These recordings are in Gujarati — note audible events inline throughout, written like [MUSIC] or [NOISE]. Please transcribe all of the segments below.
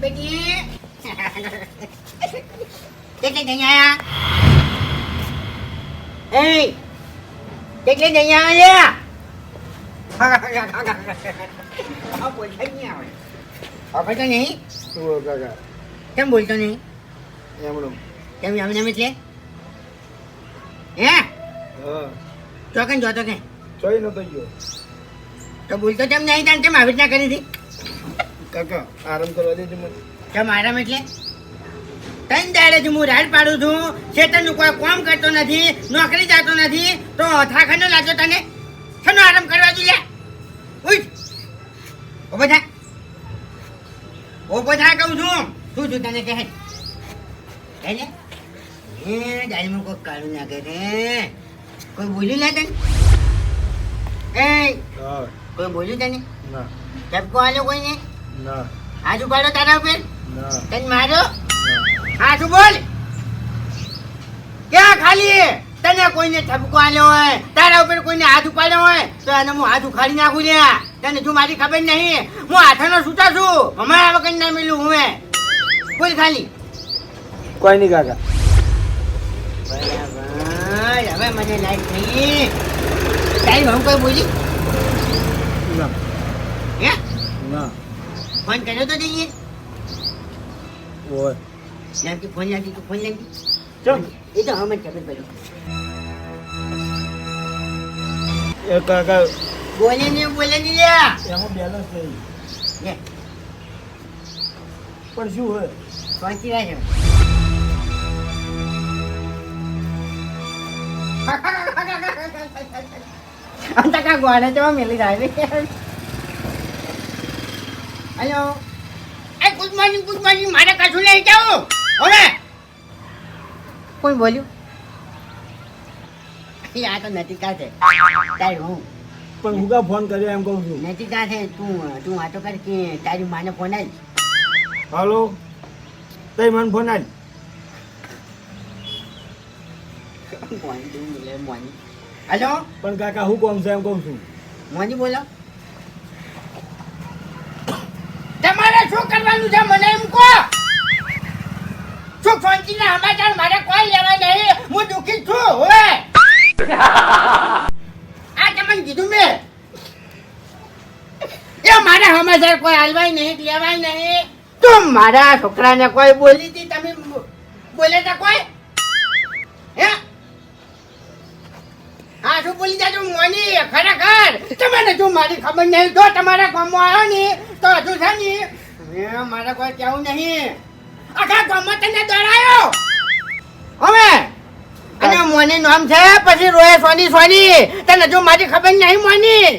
બેટી કેટલે જઈ આયા એ કેટલે જઈ આયા આ નહીં આવડે. હવે તો નહીં શું કાકા કેમ બોલતો નહીં કેમ એમ એમ એટલે હા તો કઈ જોતો કઈ જોઈ નતો ગયો તો બોલતો કેમ નહીં તાન કેમ આવી રીતના કરી હતી કાકા આરામ કરવા દેજો મને. કેમ આરામ એટલે? ત્રણ દાડેથી હું રાડ પાડું છું. ખેતરનું કોઈ કામ કરતો નથી નોકરી જતો નથી તો થાકનો લાગ્યો તને. શેનો આરામ કરવા જોઈએ? ઉઠ. ઓ બધા ઓ બધા કહું છું. શું છું તને કહે? કહે ને? એ દાડીમાં કોઈ કાળું નાખે રે કોઈ બોલ્યું ના તને? એ હા કોઈ બોલ્યું તને? ના. ટપકો આલો કોઈને? ના. હાથ ઉપાડો તારા ઉપર. ના. તને મારો? ના. બોલ. ક્યાં ખાલી તને કોઈને ઠપકો આલ્યો હોય તારા ઉપર કોઈને હાથ ઉપાડ્યો હોય તો એને હું હાથ ઉખાડી નાખું લે તને જો મારી ખબર નહીં હું હાથનો સૂતા છું. અમારા વગર ના મિલું હું બોલ ખાલી. કોઈ નહીં કાકા. બરાબર હવે મને લાઈટ નહીં. તારી હું કોઈ બોલી? ના. હે? ના. ફોન કર્યો તો જઈએ. ઓય. નામથી ફોન લાગી તો ફોન લાગી. ચમ. એ તો હવે મને ખબર પડી. એ કાકા બોલે ને બોલે ને લ્યા. એમાં બેલેન્સ નહીં લે. પણ શું હોય? પહોંચી રહ્યા છો અંતા કા ગોળે તો મેલી જાય. હેલો એ ગુડ મોર્નિંગ ગુડ મોર્નિંગ મારે કશું લઈ જાઓ? હવે કોણ બોલ્યું? એ આ તો નથી કાઢે તારી હું. પણ હું કા ફોન કર્યો એમ કહું છું? નથી કાઢે તું તું વાતો કર કે તારી માને ફોન આવી હાલો. તઈ મને ફોન આવી મોની બોલે મોની. હેલો પણ કાકા હું કોમ છે એમ કહું છું? મોની બોલો તમારે શું કરવાનું છે, મને એમ કહો. શું ફોનથી સમાચાર મારે કોઈ લેવા નહીં? હું દુઃખી છું, હવે. આ તમને કીધું મેં. એ મારે સમાચાર કોઈ હાલવાય નહીં, લેવાય નહીં. તો મારા છોકરાને કોઈ બોલી હતી તમે બોલે તા કોઈ? હે? હા, શું બોલી જાજો મોની, ખરેખર? તમને જો મારી ખબર નહીં તો તમારા ગામમાં આવ્યો ને, તો હજુ છે ને હવે મારે કોઈ કહેવું નહીં. આખા ગામમાં તને દોડાયો. હવે? અને મોની નામ છે પછી રોય સોની સોની. તને જો મારી ખબર નહીં મોની.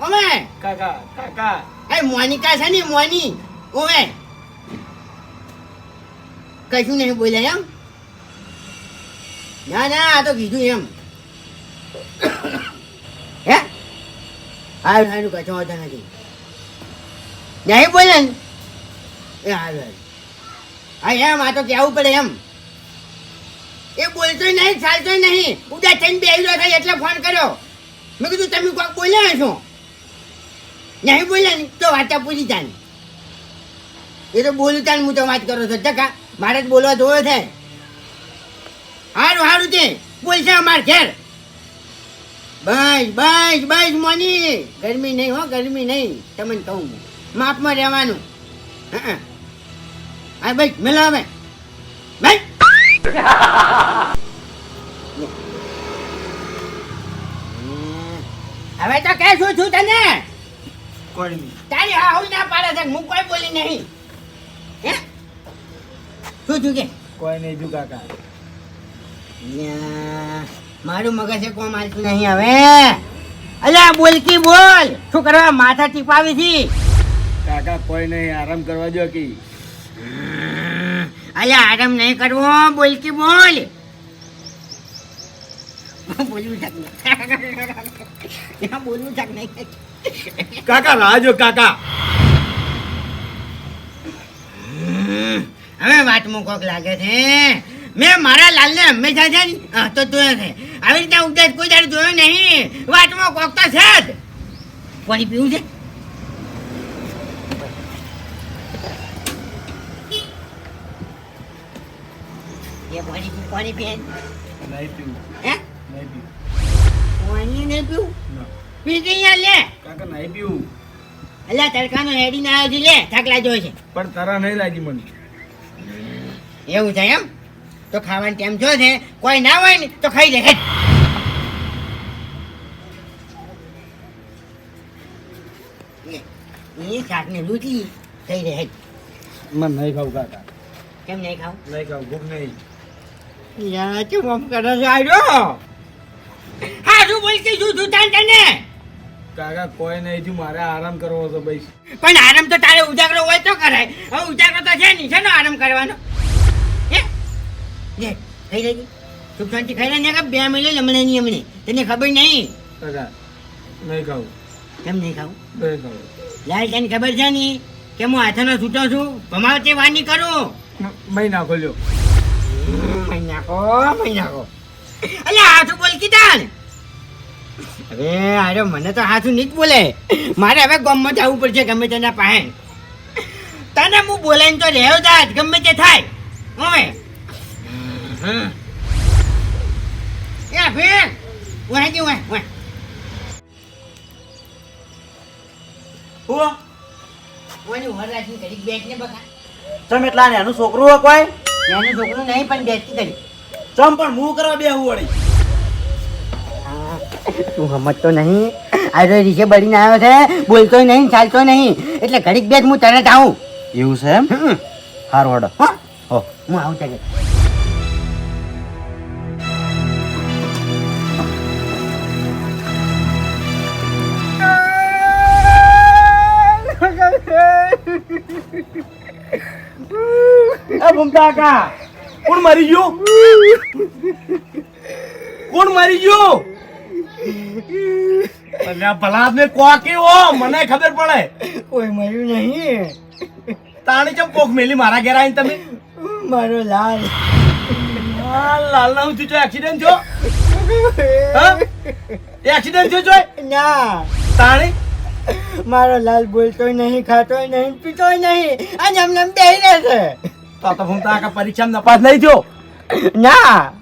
હવે? કાકા કાકા. એ મોનિકા છે ને મોની? ઓવે કશું નહીં બોલ્યા એમ? ના ના આ તો કીધું એમ. હે? હારું કશો વાંધો નથી. નહીં બોલે ને? હારું હા એમ, આ તો કહેવું પડે એમ. એ બોલતોય નહીં ચાલતોય નહીં. ઉદા થઈને બે રહ્યો થાય એટલે ફોન કર્યો. મેં કીધું, તમે કોઈક બોલ્યા છો નહીં બોલ્યા ને. તો વાર્તા પૂરી થાય એ તો બોલું તાન હું તો વાત કરો છો. ટકા મારે જ બોલવા જોયો છે હારું હારું તે. બોલશે અમારે ઘેર. બસ બસ બસ, મોની. ગરમી નહીં હો, ગરમી નહીં. તમને કહું માપમાં રહેવાનું. હા. હા ભાઈ મેલો બસ હવે તો કે શું છું તને? કોઈ તારી હા હું ના પાડે છે હું કોઈ બોલી નહીં. હે? શું છું કે? કોઈ નહીં જુ કાકા. મારું મગજ કોમ હાલતું નહીં હવે. અલ્યા બોલકી બોલ. શું કરવા માથા ટીપાવી છી? કાકા કોઈ નહીં આરામ કરવા જો કે. અલ્યા આરામ નહીં કરવો બોલ બોલવું શક નહીં. બોલવું શક નહીં. કાકા રાજો કાકા. હવે વાત કોક લાગે છે. મેં મારા લાલને હંમેશા છે ને તો જોયો છે. આવી રીતે ઉપદેશ કોઈ દાડો જોયો નહીં. વાતમાં કોક તો છે જ. પાણી પીવું છે? એ પાણી પાણી પીએ નહીં પીવું. હે? નહીં પીવું. પાણી નહીં પીવું? પી ગઈ લે. કાકા નહીં પીવું? અલ્યા તડકાનો હેડી ના આવ્યો લે થાક લાગ્યો છે. પણ તારા નહીં લાગી મને. એવું છે એમ? તો ખાવાનો ટાઈમ જો છે. કોઈ ના હોય ને તો ખાઈ લે એ શાકને લૂંટી થઈ રહે મને નહીં ખાવું કાકા. કેમ નહીં ખાવ? નહીં ખાવું ભૂખ નહીં. યા કેમ આમ કરે છે? આયો હા શું બોલતી શું તું તાન? તને કાકા કોઈ નહીં થયું મારે આરામ કરવો હતો ભાઈ. પણ આરામ તો તારે ઉજાગરો હોય તો કરાય. હવે ઉજાગરો તો છે નહીં છે ને આરામ કરવાનો? હે? લેજે સુખ શાંતિ ખાઈ કે બે મિલે હમણે નહીં હમણે. તને ખબર નહીં? કાકા નહીં ખાવું. કેમ નહીં ખાવું? નહીં ખાવું. લાલ તને ખબર છે નહીં? કે હું હાથનો છૂટો છું? ભમાવતી વાની કરું? મહી નાખો લ્યો નાખો અલ્યા હાથું બોલ કીધા ને અરે અરે મને તો હાથું નહીં જ બોલે મારે હવે ગમમાં જવું પડશે ગમે તેના પાસે તને હું બોલાઈને તો રહ્યો જાત ગમે તે થાય હવે. એ ફેર ઓય જી ઓય ઓય હું ઓય રાખીને ઘડીક બેઠ ને બકા તમે એટલા ને એનું છોકરું હોય કોઈ એનું છોકરું નહીં પણ બેસતી કરી ચમ પણ હું કરવા બે વળી તું સમજતો નહીં આજે રીસે બળીને આવ્યો છે બોલતો નહીં ચાલતો નહીં એટલે ઘડીક બે હું તરત આવું એવું છે એમ હમ. સારું હડો હો હો આવું તરત એ ભૂમતા કા? કોણ મરી ગયું? કોણ મરી ગયું? અને ભલા કોકી મને ખબર પડે. કોઈ મળ્યું નહીં. તાણી ચમ કોક મેલી મારા ઘેર આવીને તમે? મારો લાલ. લાલ ના હું થયું એક્સિડન્ટ થયો? હા? એક્સિડન્ટ થયો જોય? ના. તાણી? મારો લાલ બોલતોય નહીં ખાતોય નહીં પીતોય નહીં. જમ જમ બેહી રહે છે. તો તો ભૂમતા કા પરીક્ષામાં નપાસ નહીં થયો? ના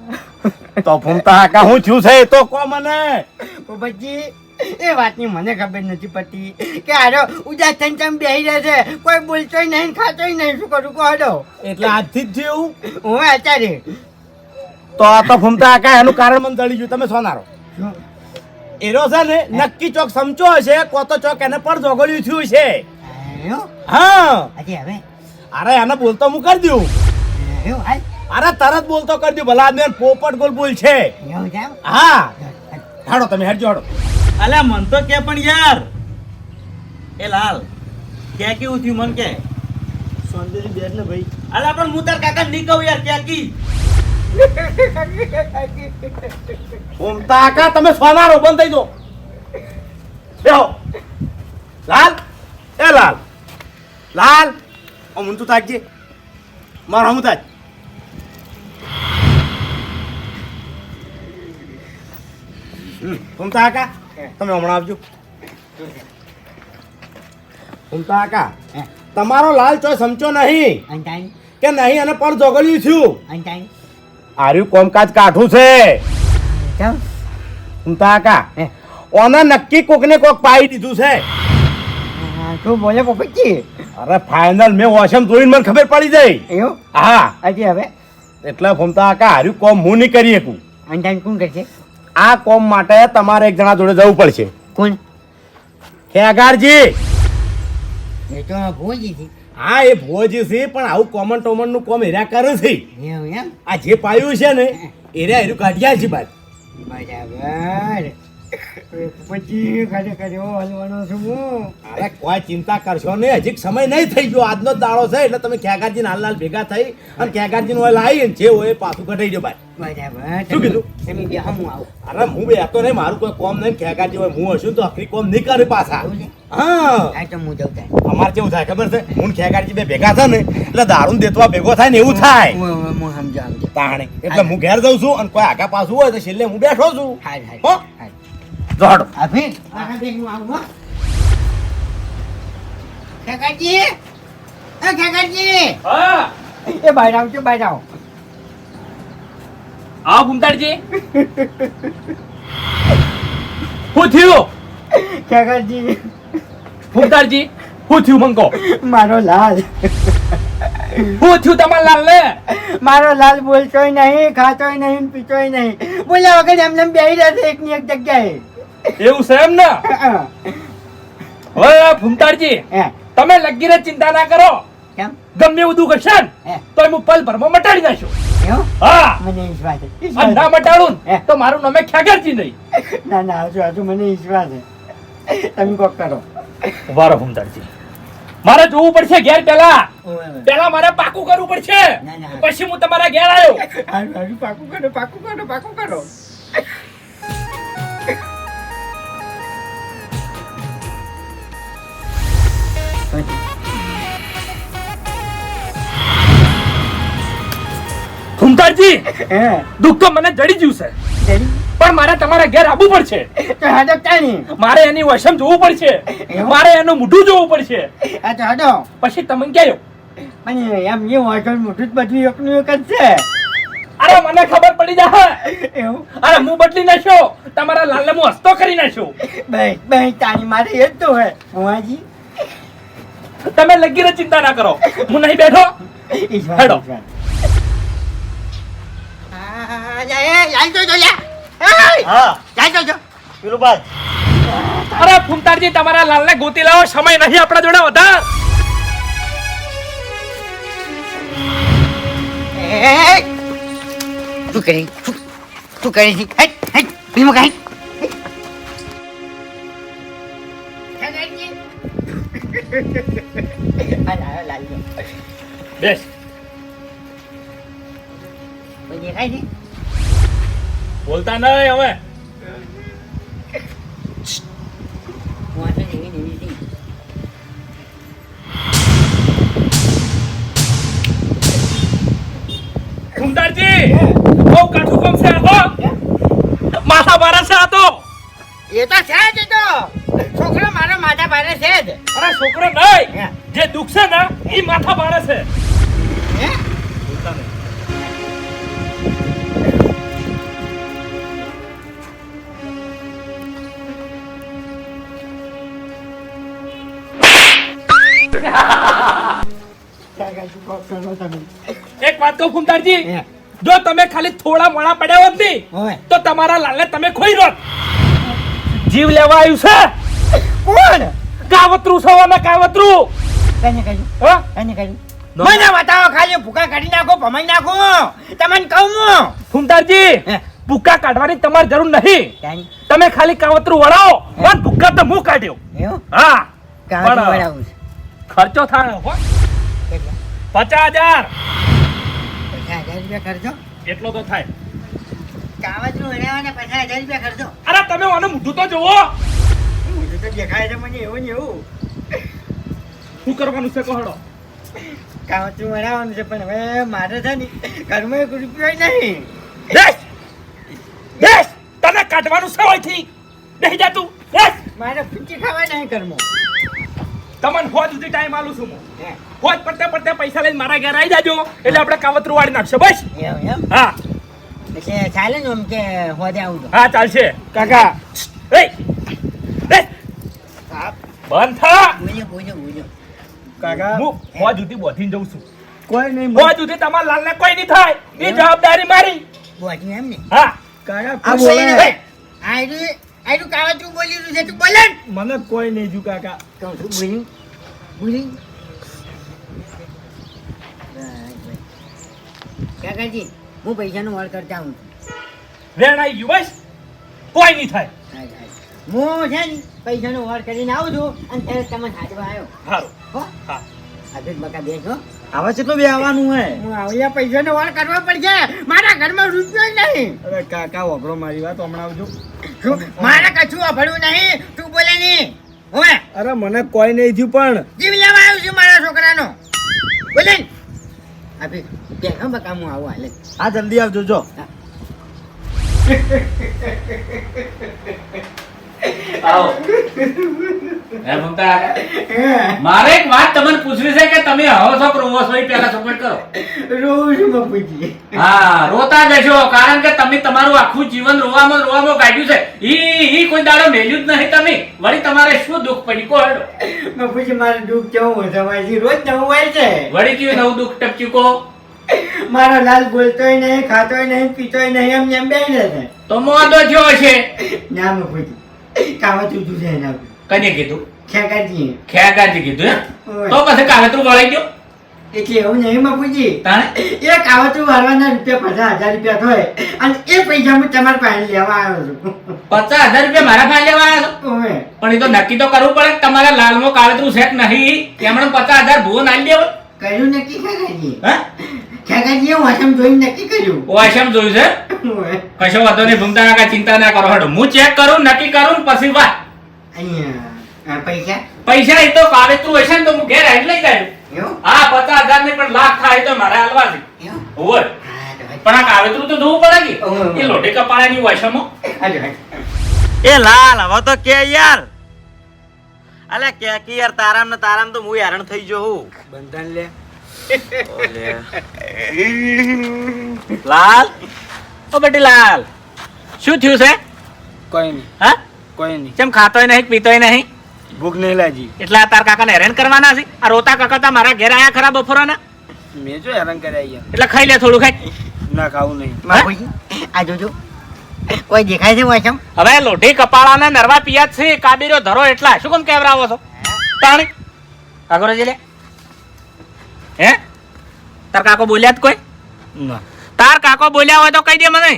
તો ભૂમતા કા હું થયું છે તો કો મને. પછી એ વાતની મને ખબર નથી પડતી કે આરો ઉદાસ થઈને તમે બેહી રહે છે. કોઈ બોલતોય નહીં ખાતોય નહીં. શું કરું? કહો આડો. એટલે આજથી જ થયું? હું અત્યારે. તો આ તો ફૂમતા કા એનું કારણ મને જડી ગયું. તમે સોનારો. એરો છે ને નક્કી ચોક સમજો હશે કોતો ચોક એને પણ જોગળ્યું થયું છે. હા. હવે? અરે એને બોલતો હું કરી દઉં. અરે તરત બોલતો કરી દઉં ભલા આદમી પોપટ ગોલ બોલ છે? હા. હાડો તમે હેડજો હાડો. અલ્યા મન તો કે પણ યાર. એ લાલ કે કેવું થયું મન કે? સોંદરી બેસ ને ભાઈ. અલે પણ હું તાર કાકા નહીં કહું યાર કે કી? કા તમે સોનારો બંધ થઈ દો બેહો. લાલ એ લાલ. લાલ ઓ મુંતુ તાકજે માર હમુ તાક ભૂમતા કા તમે હમણાં આવજો. ભૂમતા કા હે. તમારો લાલ ચોય સમજો નહીં. કે નહીં અને પણ જોગલ્યું છું. આર્યું કોમકાજ કાઠું છે. આકા હે. ઓને નક્કી કોકને કોક પાઈ દીધું છે. હા, તું બોલે પોપટજી અરે ફાઇનલ મેં વોશમ જોઈને મને ખબર પડી જાય. એવું? હા. આજે હવે? એટલે તો કા હાર્યું કોમ હું નહીં કરી શકું. અંતાઈ કોણ કરશે? આ કોમ માટે તમારે એક જણા જોડે જવું પડશે. કોણ? ખેગારજી એ તો ભોજીજી છે. હા એ ભોજ છે પણ આવું કોમન ટોમનનું કોમ હેર્યા કરે છે. આ જે પાયું છે ને એરા હેરું કાઢ્યા છે બાદ બરાબર. પછી ખરેખર એવો હલવાનો છું હું. અરે કોઈ ચિંતા કરશો નહીં. હજી સમય નહીં થઈ ગયો. આજનો દાડો છે એટલે તમે ખેગારજી હાલ હાલ ભેગા થઈ અને ખેગારજી નો લાવી જે હોય પાછું કઢાઈ દો બાદ શું કીધું? તમે બે હમ આવો. અરે હું બેતો નહીં. મારું કોઈ કોમ નહીં. ખેગારજી હોય હું હશું તો આખરી કોમ નહીં કરે પાછા. હા. તો હું જઉં થાય અમારે કેવું થાય ખબર છે? હું ખેગારજી બે ભેગા થાય ને એટલે દારૂ દેતવા ભેગો થાય ને એવું થાય. હું સમજો તાણે. એટલે હું ઘેર જઉં છું અને કોઈ આગા પાછું હોય તો છેલ્લે હું બેઠો છું. હો? જોડો અભી હું આવું કાકાજી એ કાકાજી હા. એ બહાર આવજો બહાર આવો. આવો ભૂમતાડજી. શું થયું? કાકાજી ભૂમતાડજી શું થયું મંકો મારો લાલ. શું થયું તમારા લાલને? મારો લાલ બોલતોય નહીં ખાતોય નહીં પીતોય નહીં. બોલ્યા વગર એમને એમ બેહી રહેશે એકની એક જગ્યાએ. એવું છે એમ ને? હવે ભૂમતાડજી તમે લગીને ચિંતા ના કરો. ગમે એવું દુઃખ હશે ને તો હું પલ ભરમાં મટાડી નાખ્યો હા. મને વિશ્વાસ છે. ના મટાડું તો મારું નામે ખ્યાગરજી નહીં. ના ના હજુ હજુ મને વિશ્વાસ છે. તમે કોક કરો. વારો ભૂમતાડજી મારે જોવું પડશે ઘેર પેલા. પેલા મારે પાકું કરવું પડશે. ના, ના. પછી હું તમારા ઘેર આવ્યો. પાકું કરો પાકું કરો પાકું કરો. ભૂમતાડજી દુઃખ તો મને જડી ગયું છે. પણ મારે તમારા ઘેર આવવું પડશે. મારે એની વશમ જોવું પડશે. મારે એનું મોઢું જોવું પડશે. પછી તમે ક્યાં પણ એમ એ હોટલ મોટું જ બધું એકનું એક જ છે. અરે મને ખબર પડી જાય. એવું? અરે હું બદલી નાખ્યો. તમારા લાલને હું હસ્તો કરી નાખ્યો. બસ બસ તારી મારે એ જ તો હે હુંવાજી તમે લગીને ચિંતા ના કરો. હું નહીં બેઠો. હેડો. અરે ફૂમતારજી તમારા લાલને ગોતી લાવો સમય નહીં આપણા જોડે વધાર કરી શું કરી ભીમો કાંઈ. બેસ કોઈ દેખાય? બોલતા નહીં હવે. બહુ કાઠું કામ છે હો. માથા મારા છે આ તો. એ તો છે જ તો. છોકરો મારો માથા ભારે છે જ. અરે છોકરો નહીં જે દુઃખ છે ને એ માથા ભારે છે. એક વાત કહું ફૂમતાડજી જો તમે ખાલી થોડા મોડા પડ્યા હોત નહીં તો તમારા લાલને તમે ખોઈ રોત. જીવ લેવા આવ્યું છે? કોણ? કાવતરું છો અમે કાવતરું. કઈ કઈ હા? કઈ કઈ મને બતાવો ખાલી ભૂકા કાઢી નાખો ભમાઈ નાખો. તમને કહું હું. ફૂમતાડજી ભૂકા કાઢવાની તમારે જરૂર નહીં. તમે ખાલી કાવતરું વળાવો. પણ ભૂકા તો હું કાઢ્યો. હા. ખર્ચો થાય? પચાસ હજાર. પચાસ હજાર રૂપિયા ખર્ચો? એટલો તો થાય. કાવતરું વળાવવાના પચાસ હજાર રૂપિયા ખર્ચો? અરે તમે મને મોઢું તો જોવો મોઢું તો દેખાય છે મને એવું ને એવું. શું કરવાનું છે કહો કાવતરું વળાવવાનું છે પણ હવે મારે છે ને ઘરમાં એક રૂપિયો નહીં. દેશ બેસ. તને કાઢવાનું છે હોયથી બેસી જા તું. મારે ફૂંચી ખાવા નહીં ઘરમાં. તમને હોજ સુધી ટાઈમ આલું છું હે, હોજ પડતે પડતે પૈસા લઈને મારા ઘરે આવી જાજો. એટલે આપણે કાવતરું વાળી નાખશે. બસ? હા. એટલે ચાલે ને એમ કે હોદે આવું હા ચાલશે. કાકા. એ બંધ થા. બોજો બોજો બોજો કાકા. હું હોજ ઉતી બોધીને જઉં છું. કોઈ નહીં હોજ ઉતી તમારા લાલને કોઈ નહીં થાય. એ જવાબદારી મારી. બોજી એમ ને? હા. કાકા આ બોલે. આયરું આયરું કાવતરું બોલી રહ્યું છે તું બોલે મને કોઈ નહીં જુ કાકા. કહું છું બોલી બોલ્યું. કાકાજી હું પૈસાનું વાળ કરતા આવું છું. વેણ આવી ગયું બસ. કોઈ નહીં થાય. હું છે ને પૈસાનો વાળ કરીને આવું છું અને ત્યારે તમે હાજવા આવ્યો. સારું હો? હા. હાજર બકા બેસો આવા છે તો બે આવવાનું હે. હું આવ્યા પૈસાનો વાળ કરવા પડશે. મારા ઘરમાં રૂપિયો જ નહીં. અરે કાકા વગરો મારી વાત હમણાં આવજો. શું? મારે કશું અભડવું નહીં. તું બોલે નહીં. હવે. અરે મને કોઈ નહીં થયું પણ. જીવ લેવા આવ્યું છું મારા છોકરાનો. બોલે ને. આપી. કે હા બકા હું આવું હાલે. હા જલ્દી આવજો જો. [LAUGHS] આવો. હે મમતા મારે એક વાત તમને પૂછવી છે કે તમે હવો છો રોવો છો એ પહેલા સપોર્ટ કરો? રોઉં છું બાપુજી હા રોતા જશો કારણ કે તમે તમારું આખું જીવન રોવામાં રોવામાં કાઢ્યું છે. ઈ ઈ કોઈ દાડો મેલ્યું જ નહીં તમે. વળી તમારે શું દુઃખ પડી કો હેડો. બાપુજી મારું દુઃખ કેવું વધારે છે? રોજ નવું હોય છે. વળી કયું નવું દુઃખ ટપક્યું? કો મારો લાલ બોલતોય નહીં ખાતોય નહીં પીતોય નહીં એમ એમ બેસી રહે છે. તો મોદો થયો છે ના બાપુજી કાવતું તું છે એના કને કીધું? ખેકાજી ખેગાજી કીધું તો પછી કાવતરું વળી ગયો? એટલે એવું નહીં બાપુજી એ કાવતું વાળવાના રૂપિયા પચાસ હજાર રૂપિયા થાય અને એ પૈસા હું તમારા પાસે લેવા આવ્યો છું. પચાસ હજાર રૂપિયા મારા પાસે લેવા આવ્યા પણ એ તો નક્કી તો કરવું પડે તમારા લાલમાં કાવતરું સેટ નહીં? એમણે પચાસ હજાર ભૂવો નાલી દેવો. કર્યું નક્કી હે? ખેકાજી વાસમ જોઈને નક્કી કર્યું. ઓશમ જોયું છે? કશો વાંધો નહીં ભૂમતા કાકા ચિંતા ના કરો. હડો હું ચેક કરું નક્કી કરું પછી વાત. અહીંયા પૈસા? પૈસા એ તો કાવેતરું હશે ને તો હું ઘેર હેડ લઈ જાય હા પચાસ હજાર ને પણ લાખ થાય તો મારે હાલવા છે. એવું? ઓવર હા તો પણ આ કાવેતરું તો જોવું પડે કે? એ લોઢે કપાળાની વશમો હાલો, હાલો. એ લાલ હવે તો કે યાર. અલે કે કે યાર તારામ ને તારામ તો હું હેરાન થઈ ગયો હું બંધન લે. લાલ? ઓ બેટી લાલ. શું થયું છે? કોઈ નહીં. હા? કોઈ નહીં. કેમ ખાતોય નહીં પીતોય નહીં? ભૂખ નહીં લાગી. એટલે આ તાર કાકાને હેરાન કરવાના છે? આ રોતા કાકા મારા ઘેર આયા ખરા બફોરાના મેં જો હેરાન કર્યા અહીંયા? એટલે ખાઈ લે થોડું ખાઈ. ના ખાવું નહીં. બાપુજી આ જોજો. કોઈ દેખાય છે વાસમ હવે લોઢી કપાળાને નરવા પિયા છે કાબીરો ધરો એટલા. શું કેમ કેવરાવો છો? તાણી. આગળ રજી લે. હે? તાર કાકો બોલ્યા જ કોઈ? ના. તાર કાકો બોલ્યા હોય તો કહી દે મને.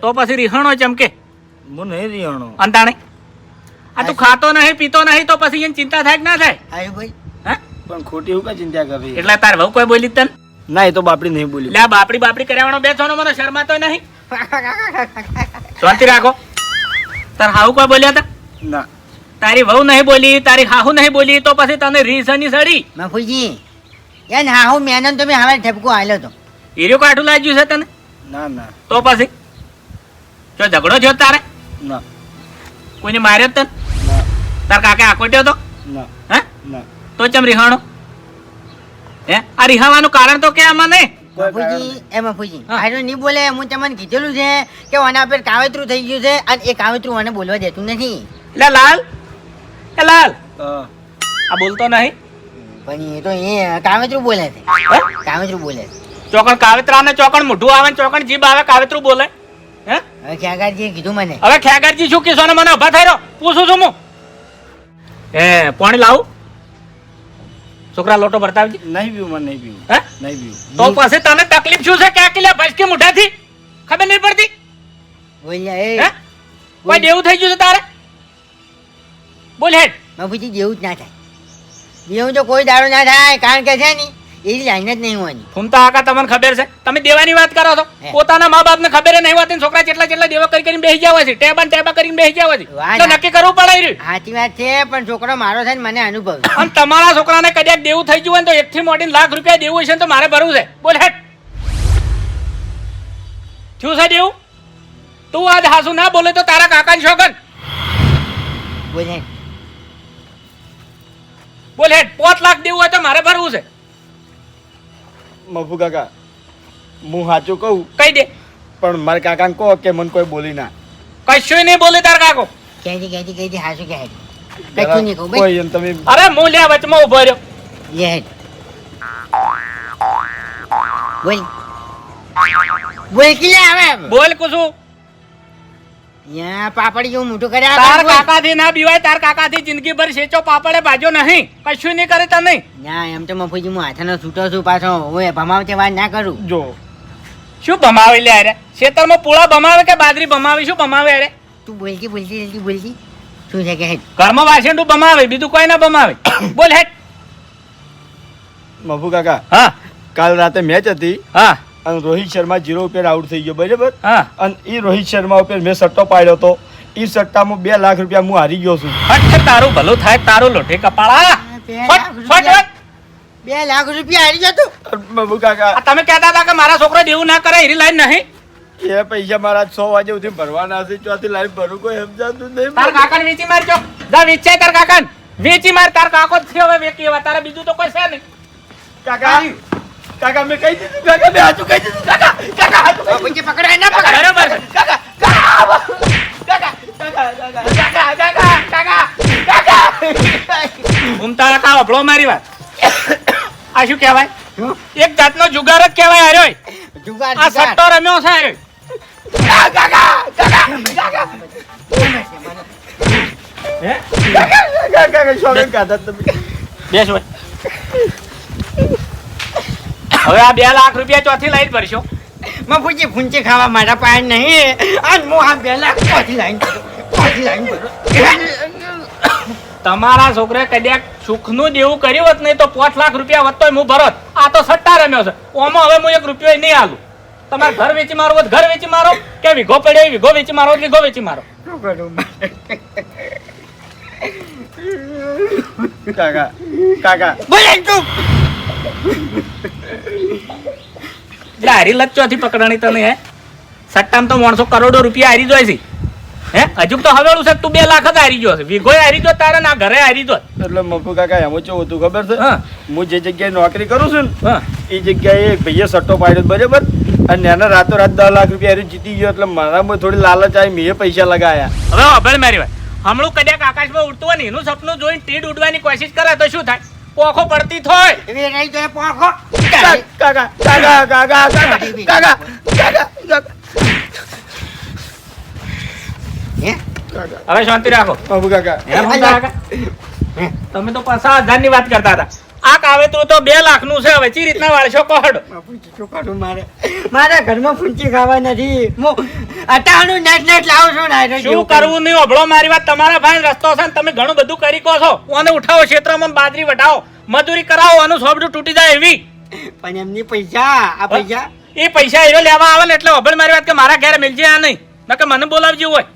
તો પછી રીહણો ચમકે હું નહીં રીહણો. અંતાણે. આ તું ખાતો નહીં પીતો નહીં તો પછી એને ચિંતા થાય કે ના થાય? આયુ ભાઈ હે? પણ ખોટી હું કા ચિંતા કરવી એટલે તાર વહુ કોઈ બોલી તને? ના એ તો બાપડી નહીં બોલી લે આ બાપડી બાપડી કર્યાવાનો બેસવાનો મને શરમાતો નહીં. શાંતિ રાખો. તાર હાઉ કોઈ બોલ્યા હતા ના. તારી વહુ નહીં બોલી તારી હાહુ નહીં બોલી તો પછી તને રીસની સડી. બાપુજી યાર હા હું મેનન તો મેં હવે ઠપકો આલ્યો તો. હીરો કાઠું લાગ્યું છે તને? ના ના. તો પછી? જો ઝઘડો થયો તારે? ના. કોઈને માર્યો તને? ના. તાર કાકે આકોટ્યો તો? ના. હે? ના. તો ચમ રિહાણો? હે? આ રિહાવાનું કારણ તો કે આમાં નહીં? બાપુજી એ બાપુજી હા. હારું નહીં બોલે હું તમને કીધેલું છે કે આના પર કાવતરું થઈ ગયું છે અને એ કાવતરું મને બોલવા દેતું નથી. એટલે લાલ. એ લાલ. હા. આ બોલતો નહીં? પણ એ તો એ કાવેતરું બોલે છે. કાવેતરું બોલે છે. ચોકણ કાવેતરા ને ચોકણ મોઢું આવે ને ચોકણ જીભ આવે કાવેતરું બોલે. હે? હવે કીધું મને. હવે ખેગારજી શું કીધું મને ઊભા થઈ રહ્યો પૂછું છું હું. હે પાણી લાવું? છોકરા લોટો બતાવજી નહીં પીવું મને નહીં પીવું. હે? નહીં પીવું. તો પાસે તને તકલીફ શું છે? ક્યાં આકીલા ભસકી મુઠાથી ખબર નહીં પડતી? બોલ્યા હે? એ કોઈ દેવું થઈ ગયું છે તારે? બોલ હેડ. બાપુજી જેવું જ ના થાય. જેવું તો કોઈ દાડો ના થાય કારણ કે છે ને એવી લાઈન જ નહીં હોવાની. ફૂમતા આકા તમને ખબર છે. તમે દેવાની વાત કરો છો. પોતાના મા બાપને ખબર નહીં હોતી છોકરા જેટલા જેટલા દેવા કરી કરીને બેસી જવા છે. ટેબા ટેબા કરીને બેસી જવા છે. તો નક્કી કરવું પડે રહ્યું સાચી વાત છે પણ છોકરો મારો છે ને મને અનુભવ અને તમારા છોકરાને કદાચ દેવું થઈ ગયું હોય તો એક થી મોટી લાખ રૂપિયા દેવું હશે ને તો મારે ભરવું છે. બોલ હેટ શું છે દેવું? તું આજ હાસુ ના બોલે તો તારા કાકાની બોલ બોલે બોલ હેડ પોત લાખ દેવું હોય તો મારે ભરવું છે. મફુ કાકા હું સાચું કહું? કહી દે. પણ મારા કાકાને કહો કે મને કોઈ બોલી ના. કશું નહીં બોલે તાર કાકો. કહેતી કહેતી કહેતી હાસુ કે હેડ કશું નહીં કહું ભાઈ. એમ તમે અરે હું લ્યા વચમાં ઊભો રહ્યો. લે હેડ. બોલ. બોલ કે લે આવે? બોલ કુસું યા પાપડી જેવું મોટું કર્યા તાર કાકાથી ના બીવાય તાર કાકાથી જિંદગી ભર સેચો પાપડે ભાજો નહીં. કશું નહીં કરે તને. ના એમ તો મફુજી હું હાથનો છૂટો છું પાછો. હું ભમાવતે વાત ના કરું. જો. શું ભમાવી લે અરે? ખેતરમાં પૂળા ભમાવે કે બાજરી ભમાવી? શું ભમાવે અરે? તું બોલતી બોલતી બોલતી બોલતી શું છે કે હેડ? ઘરમાં વાસણું ભમાવે બીજું કોઈ ના ભમાવે. [COUGHS] બોલ હેડ. મફુ કાકા હા. કાલ રાતે મેચ હતી. હા. અને રોહિત શર્મા જીરો ઉપર આઉટ થઈ ગયો બરાબર? હા. અને એ રોહિત શર્મા ઉપર મેં સટ્ટો પાડ્યો હતો. એ સટ્ટામાં બે લાખ રૂપિયા હું હારી ગયો છું. ફટ તારું ભલું થાય તારું લોઠે કપાળા બે ફટ, લાખ ફટ, રૂપિયા. બે લાખ રૂપિયા હારી જતું મફુ કાકા. તમે કહેતા હતા કે મારા છોકરો દેવું ના કરે એરી લાઈન નહીં. એ પૈસા મારા છ વાગે સુધી ભરવાના છે ચોથી લાઈફ ભરું કોઈ સમજાતું નહીં. તાર કાકાને વેચી મારજો જા. વેચાય તાર કાકા વેચી માર તાર કાકો જ છે હવે વેચી હવે. તારે બીજું તો કોઈ છે નહીં. કાકા કાકા મેં કહી દીધું કાકા મેં હાચું કહી દીધું કાકા કાકા હાચું પછી પકડાય ના પકડાય બરોબર છે કાકા કાકા કાકા કાકા કાકા કાકા કાકા ઘૂમતા કા અભળો મારી વાત આ શું કહેવાય એક જાતનો જુગાર જ કહેવાય હાર્યો જુગાર આ. સટ્ટો રમ્યો છે હાર્યો હે કાકા કાકા કાઢા તમે બેસ ભાઈ હવે આ બે લાખ રૂપિયા ચોથી લાઈન ભરશો પૂછી ફૂંચી ખાવા મારા પાસે નહીં. આજ હું આ બે લાખ ચોથી લાઈન. ચોથી લાઈન ભરું. તમારા છોકરે કદાચ સુખનું દેવું કર્યું હોત નહીં તો પાંચ લાખ રૂપિયા વધતો હું ભરત. આ તો સટ્ટા રમ્યો છે. ઓમાં હવે હું એક રૂપિયો નહીં આલું. તમારે ઘર વેચી મારો ઘર વેચી મારો. કે વીઘો પડ્યો હોય વીઘો વેચી મારો વીઘો વેચી મારો. કાકા કાકા. બોલે તું. એટલે હારી લચ્ચોથી ચોથી પકડાણી તને હે? સટ્ટામાં તો માણસો કરોડો રૂપિયા હારી જોય છે. હે? હજુ તો હવેલું છે તું બે લાખ જ હારી ગયો છે. વીઘો હારી ગયો તારે ના ઘરે હારી ગયો. એટલે મફુ કાકા એમ ચેવું હતું ખબર છે? હું. જે જગ્યાએ નોકરી કરું છું ને એ જગ્યાએ એક ભાઈએ સટ્ટો પાડ્યો બરાબર? અને એને રાતો રાત દસ લાખ રૂપિયા હારી જીતી ગયો એટલે મારામાં થોડી લાલચ આવી મેં પૈસા લગાયા. હવે અભળ મારી વાત. હમણું કદાચ આકાશમાં ઉડતું હોય ને એનું સપનું જોઈને તીડ ઉડવાની કોશિશ કરે તો શું થાય? પોખો પડતી થોય. એવી રહી તો પોખો. કાકા કાકા કાકા કાકા કાકા કાકા કાકા હવે શાંતિ રાખો. કાકા. કાકા? તમે તો પચાસ હજારની વાત કરતા હતા. આ કાવેતરું તો બે લાખનું છે હવે ચી રીતના વાળશો? કોડ મારે મારા? ઘરમાં ફૂંચી ખાવા નથી. હું અટાણું નેટ નેટ લાવું છું ને શું કરવું નહીં ઓભળો મારી વાત. તમારા ભાઈ રસ્તો છે ને તમે ઘણું બધું કરી કહો છો. ઓને ઉઠાવો ક્ષેત્રમાં બાજરી વટાવો મજૂરી કરાવો આનું સોબડું તૂટી જાય એવી. પણ એમની પૈસા આ પૈસા? એ પૈસા હીરો લેવા આવે ને એટલે ઓભળ મારી વાત કે મારા ઘેર મિલજે આ નહીં. નકર મને બોલાવજો હોય.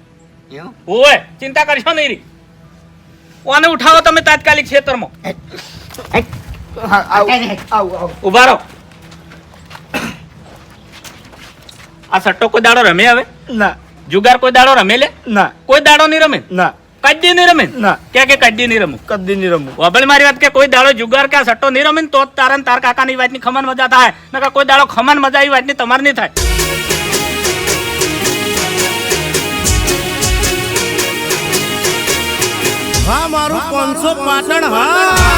હોય. ચિંતા કરશો નહીં રી. ઓને ઉઠાવો તમે તાત્કાલિક ક્ષેત્રમાં? ઊભા રહો. આ સટ્ટો કોઈ દાડો રમે હવે? ના. જુગાર કોઈ દાડો રમે લે? ના. કોઈ દાડો નહીં રમે? ના. કદી નહીં રમે? ના. કે કે કદી નહીં રમું? કદી નહીં રમવું વભળ મારી વાત કે કોઈ દાડો જુગાર કે સટ્ટો નહીં રમે તો તારા ને તાર કાકાની વાતની ખમણ મજા થાય. નકર કોઈ દાડો ખમણ મજા આવી વાતની તમાર નહીં થાય. હા મારું પાંચસો પાટણ હા.